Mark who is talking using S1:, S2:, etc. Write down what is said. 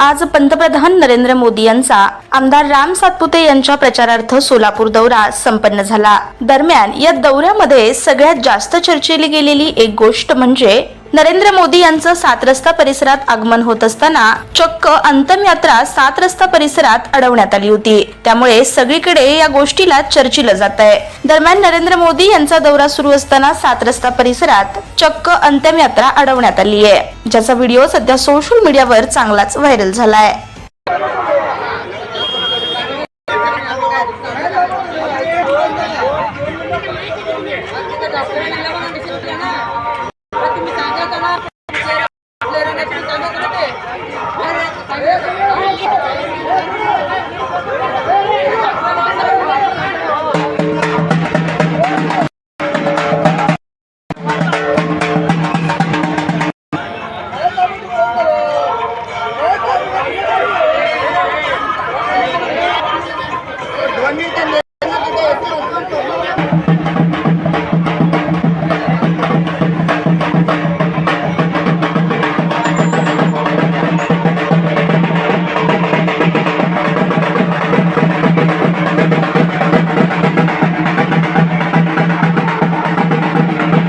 S1: आज पंतप्रधान नरेंद्र मोदी यांचा आमदार राम सातपुते यांच्या प्रचारार्थ सोलापूर दौरा संपन्न झाला. दरम्यान या दौऱ्यामध्ये सगळ्यात जास्त चर्चेली गेलेली एक गोष्ट म्हणजे नरेंद्र मोदी यांचं सात रस्ता परिसरात आगमन होत असताना चक्क अंतमयात्रा सात रस्ता परिसरात अडवण्यात आली होती त्यामुळे सगळीकडे या गोष्टीला चर्चिलं जात आहे दरम्यान नरेंद्र मोदी यांचा दौरा सुरू असताना सात रस्ता परिसरात चक्क अंतमयात्रा अडवण्यात आली आहे ज्याचा व्हिडिओ सध्या सोशल मीडियावर चांगलाच व्हायरल झालाय
S2: तुम्ही Amen.